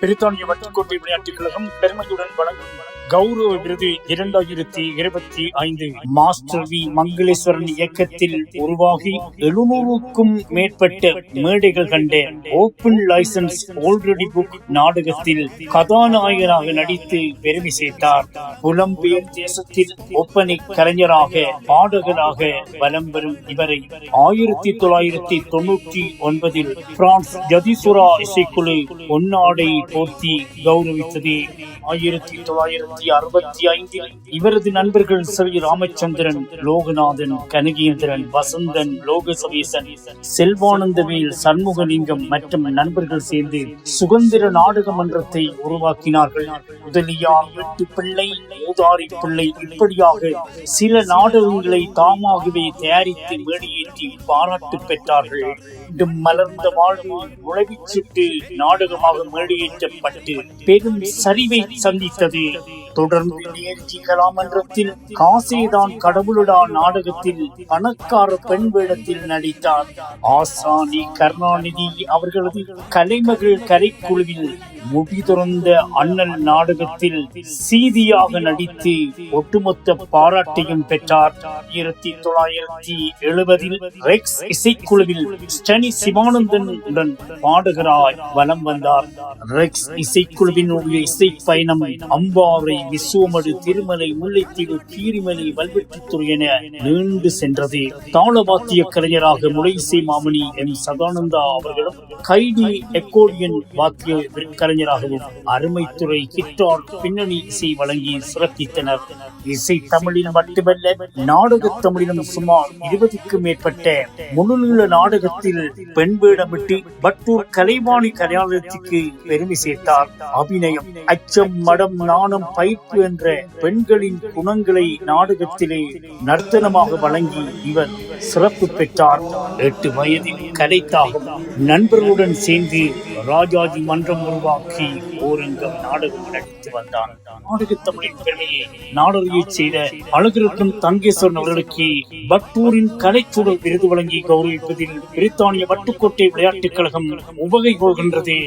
பிரித்தானிய வட்டுக்கோட்டை விளையாட்டுக் கழகம் பெருமையுடன் வழங்கும் கௌரவ விருது இரண்டாயிரத்தி இருபத்தி ஐந்து மாஸ்டர் வி மங்களேஸ்வரன் இயக்கத்தில் உருவாகி எழுநூறுக்கும் மேற்பட்ட மேடைகள் கண்ட ஓபன் லைசன்ஸ் ஆல்ரெடி புக் நாடகத்தில் கதாநாயகனாக நடித்து பெருமை சேர்த்தார். புலம்பெயர் தேசத்தில் ஒப்பனை கலைஞராக பாடகராக வலம் வரும் இவரை ஆயிரத்தி தொள்ளாயிரத்தி தொண்ணூற்றி ஒன்பதில் பிரான்ஸ் ஜதிசுரா இசைக்குழு பொன்னாடை போர்த்தி கௌரவித்தது. ஆயிரத்தி தொள்ளாயிரத்தி தொள்ளாயிரத்தி அறுபத்தி ஐந்தில் இவரது நண்பர்கள் ஸ்ரீ ராமச்சந்திரன் லோகநாதன் கனகேந்திரன் வசந்தன் லோகசவேசன் செல்வானந்தவேல் சண்முகலிங்கம் மற்றும் நண்பர்கள் சேர்ந்து சுதந்திர நாடக மன்றத்தை உருவாக்கினார்கள். முதலியார் வெட்டு பிள்ளை மூதாரி பிள்ளை இப்படியாக சில நாடகங்களை தாமாகவே தயாரித்து மேடையேற்றி பாராட்டு பெற்றார்கள். மீண்டும் மலர்ந்த வாழ்வு உழவிச்சிட்டு நாடகமாக மேடையேற்றப்பட்டு பெரும் சரிவை சந்தித்தது. தொடர்ந்து நேர்ச்சி கலாமன்றத்தில் காசிதான் கடவுளுடா நாடகத்தில் பணக்கார பெண் வேடத்தில் நடித்தார். ஆசானி கருணாநிதி அவர்களது கலைமகள் கலைக்குழுவில் முடி துறந்த அண்ணல் நாடகத்தில் சீதியாக நடித்து ஒட்டுமொத்த பாராட்டையும் பெற்றார். ஆயிரத்தி தொள்ளாயிரத்தி எழுபதில் ரெக்ஸ் இசைக்குழுவில் ஸ்டனி சிவானந்தன் உடன் பாடகராய் வலம் வந்தார். ரெக்ஸ் இசைக்குழுவினுடைய இசை பயணம் அம்பாறை விசுவமடு திருமலை முல்லைத்தீவு கீரிமலை வல்வெட்டித்துறை என நீண்டு சென்றது. தாளவாத்திய கலைஞராக முளைசை மாமணி எம். சதானந்தா அவர்களும் கைடி எக்கோடியன் வாத்திய கலைஞராகவும் அருமைத்துறை கிட்டார் பின்னணி இசை வழங்கி சிறப்பித்தனர். இசை தமிழில் மட்டுமல்ல நாடக தமிழிலும் சுமார் இருபதுக்கும் மேற்பட்ட முழுநீள நாடகத்தில் பெண் வேடமிட்டு பட்டூர் கலைவாணி கல்யாணத்துக்கு பெருமை சேர்த்தார். அபிநயம் அச்சம் மடம் நாணம் பயிர்ப்பு என்ற பெண்களின் குணங்களை நாடகத்திலே நர்த்தனமாக வழங்கி இவர் சிறப்பு பெற்றார். எட்டு வயதில் கலைத்தாகும் நண்பர்களுடன் சேர்ந்து ராஜாஜி மன்றம் உருவாக்கி ஓரங்கம் நாடகம் நடித்து வந்தான். நாடக தமிழின் பெருமையை செய்த அழகிருக்கும் தங்கேஸ்வரன் அவர்களுக்கு பக்தூரின் கலைச்சூழல் விருது வழங்கி கௌரவிப்பதில் பிரித்தானிய வட்டுக்கோட்டை விளையாட்டுக் கழகம் உவகை கொள்கின்றது